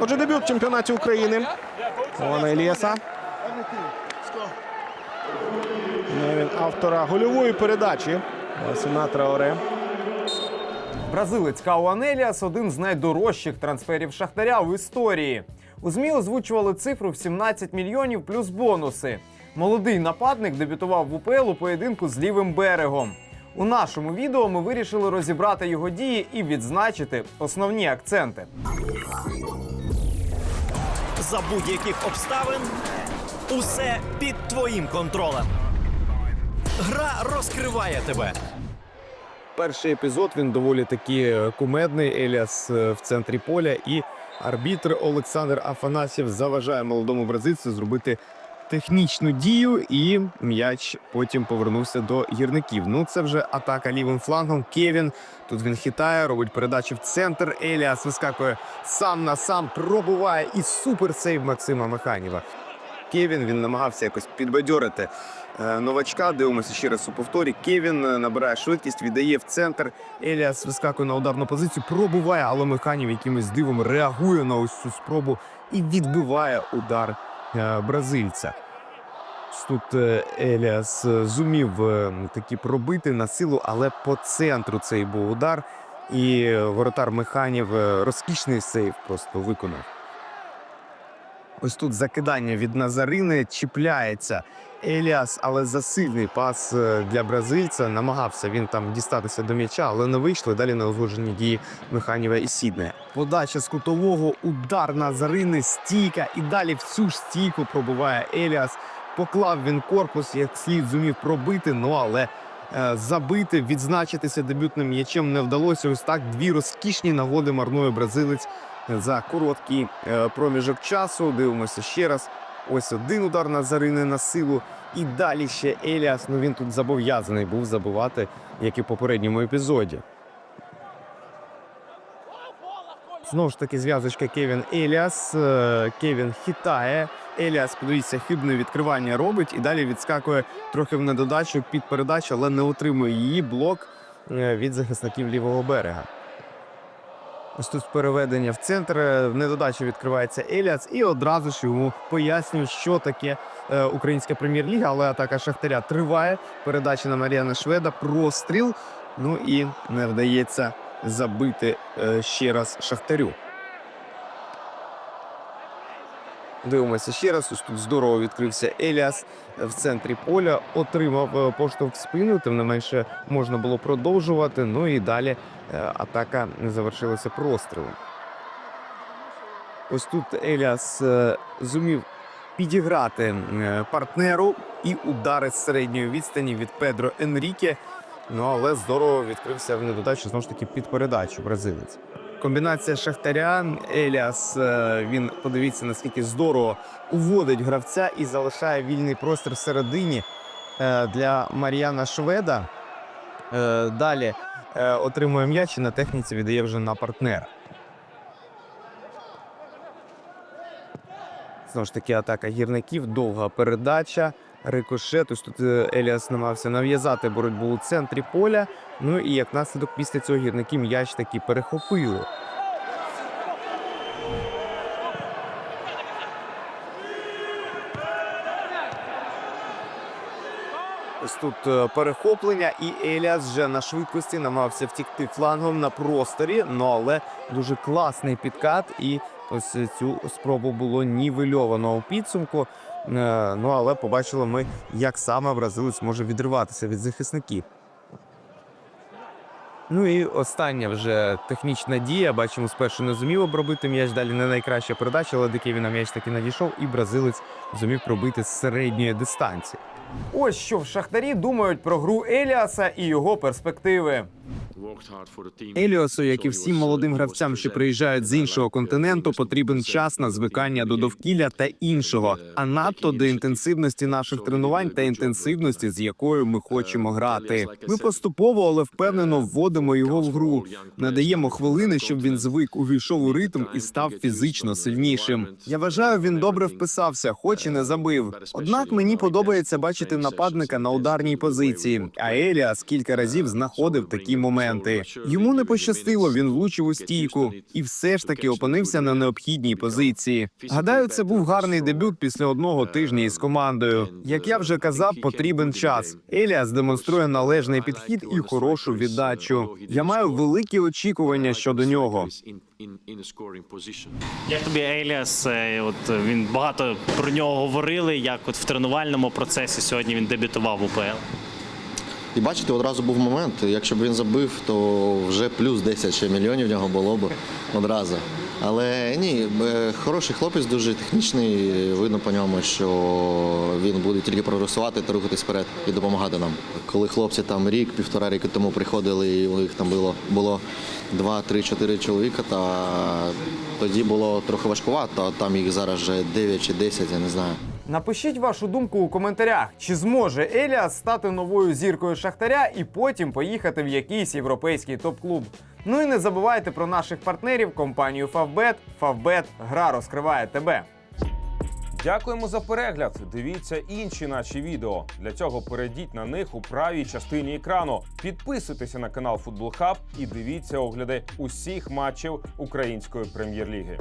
Отже, дебют в чемпіонаті України. Олена Еліаса. Ну, Він автора гольової передачі. Ласіна Траоре. Бразилець Кауан Еліас – один з найдорожчих трансферів Шахтаря в історії. У ЗМІ озвучували цифру в 17 мільйонів плюс бонуси. Молодий нападник дебютував в УПЛ у поєдинку з лівим берегом. У нашому відео ми вирішили розібрати його дії і відзначити основні акценти. За будь-яких обставин усе під твоїм контролем. Гра розкриває тебе. Перший епізод він доволі таки кумедний. Еліас е, в центрі поля, і арбітр Олександр Афанасів заважає молодому бразильцю зробити технічну дію, і м'яч потім повернувся до гірників. Ну це вже атака лівим флангом. Кевін тут він хитає, робить передачу в центр. Еліас вискакує сам на сам, пробуває і супер сейв Максима Механіва. Кевін він намагався якось підбадьорити е, новачка. Дивимося ще раз у повторі. Кевін е, набирає швидкість, віддає в центр. Еліас вискакує на ударну позицію, пробуває, але механів якимось дивом реагує на ось цю спробу і відбиває удар бразильця. Тут е, Еліас е, зумів такі пробити на силу, але по центру цей був удар. І е, воротар механів е, розкішний сейв просто виконав. Ось тут закидання від Назарини чіпляється Еліас, але засильний пас е, для бразильця. Намагався він там дістатися до м'яча, але не вийшли. Далі на узгоджені дії Механіва і Сідне. Подача з кутового, удар Назарини, стійка, і далі всю ж стійку пробуває Еліас. Поклав він корпус, як слід зумів пробити, ну але е, забити, відзначитися дебютним м'ячем не вдалося. Ось так дві розкішні нагоди марнує бразилець за короткий е, проміжок часу. Дивимося ще раз. Ось один удар Назарини на силу. І далі ще Еліас. Ну він тут зобов'язаний був забивати, як і в попередньому епізоді. Знову ж таки, зв'язочка Кевін Еліас. Е, Кевін хитає. Еліас, подивіться, хибне відкривання робить і далі відскакує трохи в недодачу під передачу, але не отримує її блок е, від захисників лівого берега. Ось тут переведення в центр. е, В недодачу відкривається Еліас, і одразу ж йому пояснюють, що таке е, українська прем'єр-ліга, але атака Шахтаря триває. Передача на Маріана Шведа, простріл. Ну і не вдається забити е, ще раз Шахтарю. Дивимося ще раз. Ось тут здорово відкрився Еліас в центрі поля, отримав е, поштовх в спину. Тим не менше можна було продовжувати. Ну і далі е, атака завершилася прострілом. Ось тут Еліас е, зумів підіграти партнеру і удари з середньої відстані від Педро Енріке. Ну але здорово відкрився в недодачу знову ж таки під передачу бразилець. Комбінація Шахтаря Еліас. е, Він подивіться наскільки здорово уводить гравця і залишає вільний простір всередині е, для Мар'яна Шведа. Е, Далі отримує м'яч і на техніці віддає вже на партнера. Знову ж таки, атака гірників, довга передача, рикошет. Ось тут е, Еліас намагався нав'язати боротьбу у центрі поля. Ну і як наслідок після цього гірники м'яч таки перехопили. Ось тут е, перехоплення, і Еліас вже на швидкості намагався втікти флангом на просторі. Ну але дуже класний підкат, і ось цю спробу було нівельовано у підсумку. Е, Ну але побачили ми, як саме бразилець може відриватися від захисників. Ну і остання вже технічна дія. Бачимо, спершу не зумів обробити м'яч. Далі не найкраща передача, але дикий він на м'яч таки надійшов, і бразилець зумів пробити з середньої дистанції. Ось що в Шахтарі думають про гру Еліаса і його перспективи. Еліосу, як і всім молодим гравцям, що приїжджають з іншого континенту, потрібен час на звикання до довкілля та іншого, а надто до інтенсивності наших тренувань та інтенсивності, з якою ми хочемо грати. Ми поступово, але впевнено вводимо його в гру. Надаємо хвилини, щоб він звик, увійшов у ритм і став фізично сильнішим. Я вважаю, він добре вписався, хоч і не забив. Однак мені подобається бачити нападника на ударній позиції. А Еліас кілька разів знаходив такі моменти. Моменти. Йому не пощастило, він влучив у стійку і все ж таки опинився на необхідній позиції. Гадаю, це був гарний дебют після одного тижня із командою. Як я вже казав, потрібен час. Еліас демонструє належний підхід і хорошу віддачу. Я маю великі очікування щодо нього. Як тобі Еліас? Е, От е, він багато про нього говорили. Як от в тренувальному процесі сьогодні він дебютував в УПЛ. І бачите, одразу був момент. Якщо б він забив, то вже плюс 10 ще мільйонів в нього було б одразу. Але ні, е, хороший хлопець, дуже технічний. Видно по ньому, що він буде тільки прогресувати та рухатись вперед і допомагати нам. Коли хлопці там рік, півтора роки тому приходили, і у них там було було два, три, чотири чоловіка, та тоді було трохи важкувато. а Там їх зараз вже 9 чи 10, я не знаю. Напишіть вашу думку у коментарях, чи зможе Еліас стати новою зіркою Шахтаря і потім поїхати в якийсь європейський топ-клуб. Ну і не забувайте про наших партнерів компанію Favbet. Favbet – гра розкриває тебе. Дякуємо за перегляд. Дивіться інші наші відео. Для цього перейдіть на них у правій частині екрану. Підписуйтеся на канал Футбол Хаб і дивіться огляди усіх матчів української прем'єр-ліги.